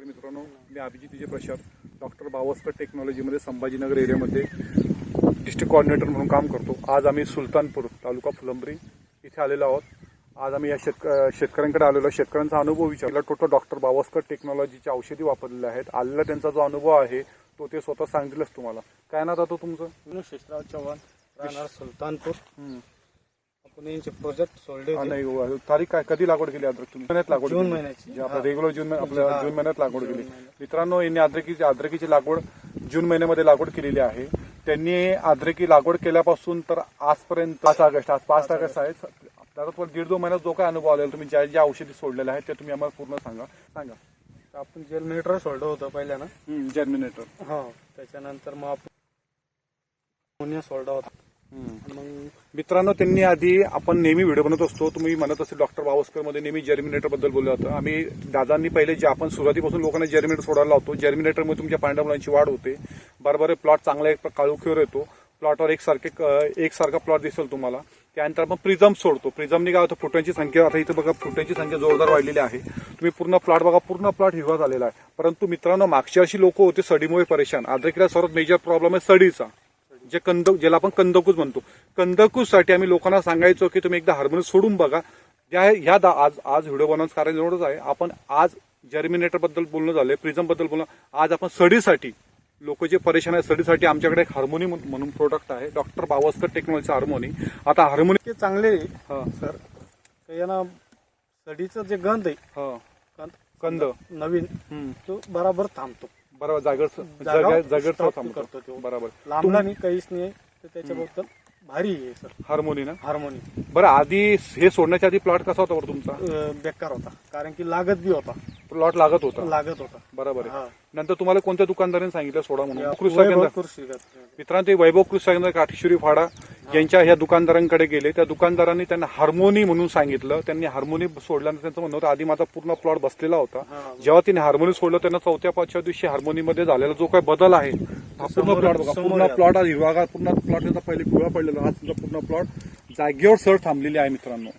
तर मित्रांनो मी अभिजित विजय प्रसाद डॉक्टर बावस्कर टेक्नॉलॉजीमध्ये संभाजीनगर एरियामध्ये डिस्ट्रिक्ट कोऑर्डिनेटर म्हणून काम करतो. आज आम्ही सुलतानपूर तालुका फुलंब्री इथे आलेलो आहोत. आज आम्ही या शेतक शेतकऱ्यांकडे आलेलो आहे. शेतकऱ्यांचा अनुभव विचारला. टोटल डॉक्टर बावस्कर टेक्नॉलॉजीच्या औषधी वापरलेल्या आहेत. आलेला त्यांचा जो अनुभव आहे तो ते स्वतः सांगतीलच तुम्हाला. काय ना तो तुमचं? विनू शेषराव चव्हाण राहणार सुलतानपूर. यांचे प्रोजेक्ट सोडले हा, होते. नाही हो, तारीख काय कधी लागवड केली अद्रक तुम्ही महिन्यात लागवड जून केली? महिन्याची. जे आपलं हा. रेग्युलर जून आपल्या हा. जून महिन्यात लागवड केली. मित्रांनो यांनी अद्रकीची अद्रकीची लागवड जून महिन्यामध्ये लागवड केलेली आहे त्यांनी अद्रकी लागवड केल्यापासून तर आजपर्यंत पाच ऑगस्ट आज पाच ऑगस्ट आहे त्याचा तुम्हाला दीड दोन महिन्यात जो काय अनुभव आलेला तुम्ही ज्या ज्या औषधी सोडलेल्या आहेत ते तुम्ही आम्हाला पूर्ण सांगा सांगा आपण जेल सोडलं होतं पहिल्यानं जर्मिनेटर हो त्याच्यानंतर मग आपण सोडला होता मग मित्रांनो त्यांनी आधी आपण नेहमी व्हिडिओ बनवत असतो. तुम्ही म्हणत असेल डॉक्टर बावस्करमध्ये नेहमी जर्मिनेटरबद्दल बोललं होतं आम्ही दादांनी पहिले जे आपण सुरुवातीपासून लोकांना जर्मिनेटर सोडायला लावतो जर्मिनेटरमुळे तुमच्या पांढऱ्या मुलांची वाढ होते. बरोबर प्लॉट चांगला एक काळोखीवर येतो. प्लॉटवर एकसारखे एकसारखा प्लॉट दिसेल तुम्हाला. त्यानंतर आपण प्रिझम सोडतो. प्रिझमनी काय होतं फुटांची संख्या आता इथं बघा फुटांची संख्या जोरदार वाढलेली आहे. तुम्ही पूर्ण प्लॉट बघा पूर्ण प्लॉट हिरवा झालेला आहे. परंतु मित्रांनो मागच्या अशी लोक होते सडीमुळे परेशान. आद्रकीला सर्वात मेजर प्रॉब्लेम आहे सडीचा. जे कंद ज्याला आपण कंदकूज म्हणतो. कंदकूजसाठी आम्ही लोकांना सांगायचो की तुम्ही एकदा हार्मोन सोडून बघा. ज्या ह्या दा- आज आज व्हिडिओ बनवण्याचं कारण एवढंच आहे. आपण आज जर्मिनेटरबद्दल बोलणं झालंय प्रिझमबद्दल बोलणं आज आपण सडीसाठी लोक जे परेशान आहे सडीसाठी आमच्याकडे एक हार्मोनी म्हण- म्हणून प्रोडक्ट आहे. डॉक्टर बावस्कर टेक्नॉलॉजीचा हार्मोनी आता हार्मोनी चांगले हा, सर. यांना सडीचं जे गंध आहे हा, कंद. नवीन. तो बराबर थांबतो. बरोबर जागर करतो. बरोबर. लांबला नाही काहीच नाही तर त्याच्याबद्दल भारी आहे सर हार्मोनी ना? हार्मोनी. बरं आधी हे सोडण्याच्या आधी प्लॉट कसा होता बरं तुमचा? बेकार होता कारण की लागत बी होता. प्लॉट लागत होता. लागत होता. बरोबर आहे. हा. नंतर तुम्हाला कोणत्या दुकानदाराने सांगितलं सोडा म्हणून? कृषी. मित्रांनो ते वैभव कृषी केंद्र काठेश्वरी फाडा यांच्या ह्या दुकानदारांकडे गेले त्या दुकानदारांनी त्यांना हार्मोनी म्हणून सांगितलं त्यांनी हार्मोनी सोडल्यानंतर त्यांचं म्हणणं होतं आधी माझा पूर्ण प्लॉट बसलेला होता. जेव्हा तिने हार्मोनी सोडलं त्यांना चौथ्या पाचव्या दिवशी हार्मोनीमध्ये झालेला जो काही बदल आहे हा पूर्ण प्लॉट बघा पूर्ण. प्लॉट आज हिरवागार पूर्ण प्लॉट त्याचा पहिले पिवळा पडलेला हा तुमचा पूर्ण प्लॉट जागेवर सर थांबलेली आहे मित्रांनो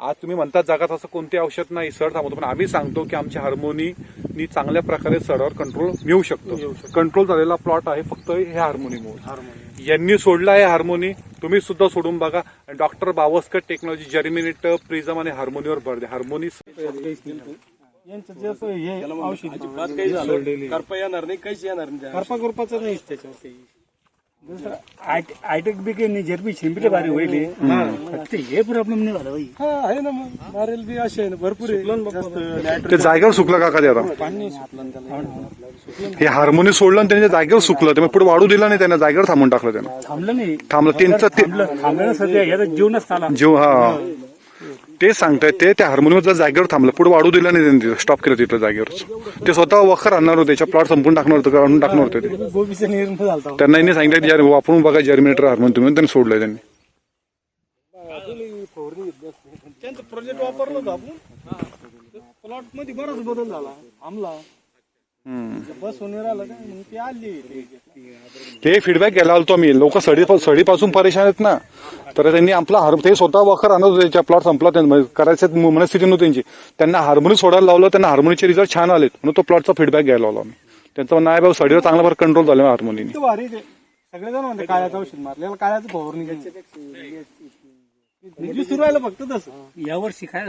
आज तुम्ही म्हणतात जगात असं कोणते औषध नाही सर थांबवतो पण आम्ही सांगतो की आमच्या हार्मोनी चांगल्या प्रकारे सरावर कंट्रोल मिळू शकतो. कंट्रोल झालेला प्लॉट आहे फक्त हे हार्मोनीमुळे हार्मोनी यांनी सोडला आहे हार्मोनी. तुम्ही सुद्धा सोडून बघा. Doctor Bawaskar technology germinate prism आणि हार्मोनीवर भर द्या. हार्मोनी यांचं जे असं हे औषध काही झालं करपा येणार नाही काहीच येणार नाही. करपा गुरपाचं नाही त्याच्यावर काही. आयटेक बी काही जर्मी शिंपले भारी होईल फक्त हे प्रॉब्लेम नाही झाला बाई हा आहे ना मग. मारेल बी असे आहे ना भरपूर ते जागेवर सुकलं का कधी आता. पाणी त्याला. हे. हार्मोनी सोडलं आणि त्यांच्या जागेवर सुकलं. त्यामुळे पुढे वाढू दिला नाही त्यांना जागेवर थांबून टाकलं त्यानं. थांबलं नाही. थांबलं त्यांचं ते थांबलं. थांबलं सध्या याचा जीवनच आला जीव हा. ते सांगतायत ते त्या हार्मोनियम जर जागेवर थांबलं पुढे वाढू दिलं नाही त्यांनी स्टॉप केलं तिथलं जागेवर ते स्वतः वखर आणणार होते त्याच्या प्लॉट संपून टाकणार होते काढून टाकणार होते ते. त्यांना यांनी सांगितलं जर वापरून बघा जर्मिनेटर हार्मोन तुम्ही. त्यांनी सोडलंय त्यांनी. त्यांचं प्रोजेक्ट वापरलं होतं आपण. प्लॉटमध्ये बराच बदल झाला आमला बस होणे राहिलं का? मग ती आली. हे फीडबॅक घ्यायला आलतो मी लोक सडी सडीपासून परेशान आहेत ना. तर त्यांनी आपला हार ते स्वतः वखर आणत होते त्याच्या प्लॉट संपला त्यांना. करायचं मनस्थिती नव्हती त्यांची. त्यांना हार्मोनी सोडायला लावलं त्यांना हार्मोनीचे रिझल्ट छान आलेत. म्हणून तो प्लॉटचा फीडबॅक घ्यायला लावला मी त्यांचं म्हणणं आहे बाबा सडीवर चांगला फार कंट्रोल झाला हार्मोनीने ते भारी ते. सगळेजण म्हणते काळ्याचं औषध मारलेलं काळ्याचं फवारणी राहिलं फक्त तसं. यावर्षी काय